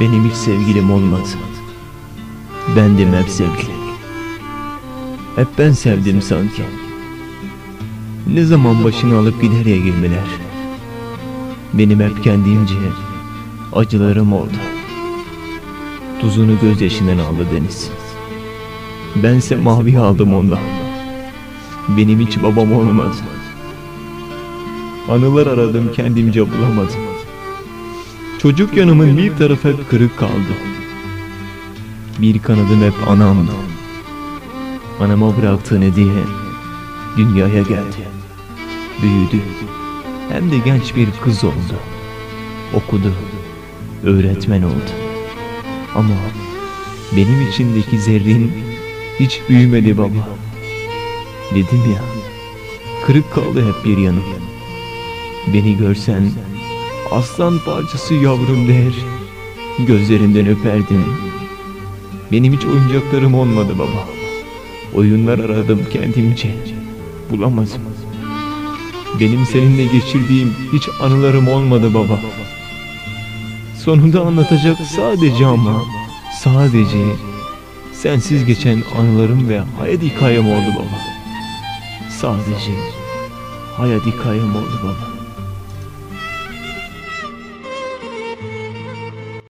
Benim hiç sevgilim olmadı. Bendim hep sevgili. Hep ben sevdim sanki. Ne zaman başını alıp gider ya gemiler. Benim hep kendimce acılarım oldu. Tuzunu gözyaşından aldı deniz. Bense mavi aldım ondan. Benim hiç babam olmadı. Anılar aradım kendimce bulamadım. Çocuk yanımın bir tarafı hep kırık kaldı. Bir kanadım hep anamdı. Anama bıraktığın hediye dünyaya geldi. Büyüdü. Hem de genç bir kız oldu. Okudu. Öğretmen oldu. Ama benim içindeki zerrin hiç büyümedi baba. Dedim ya, kırık kaldı hep bir yanım. Beni görsen aslan parçası yavrum der. Gözlerinden öperdim. Benim hiç oyuncaklarım olmadı baba. Oyunlar aradım kendimce. Bulamadım. Benim seninle geçirdiğim hiç anılarım olmadı baba. Sonunda anlatacak sadece ama sadece sensiz geçen anılarım ve hayat hikayem oldu baba. Sadece hayat hikayem oldu baba.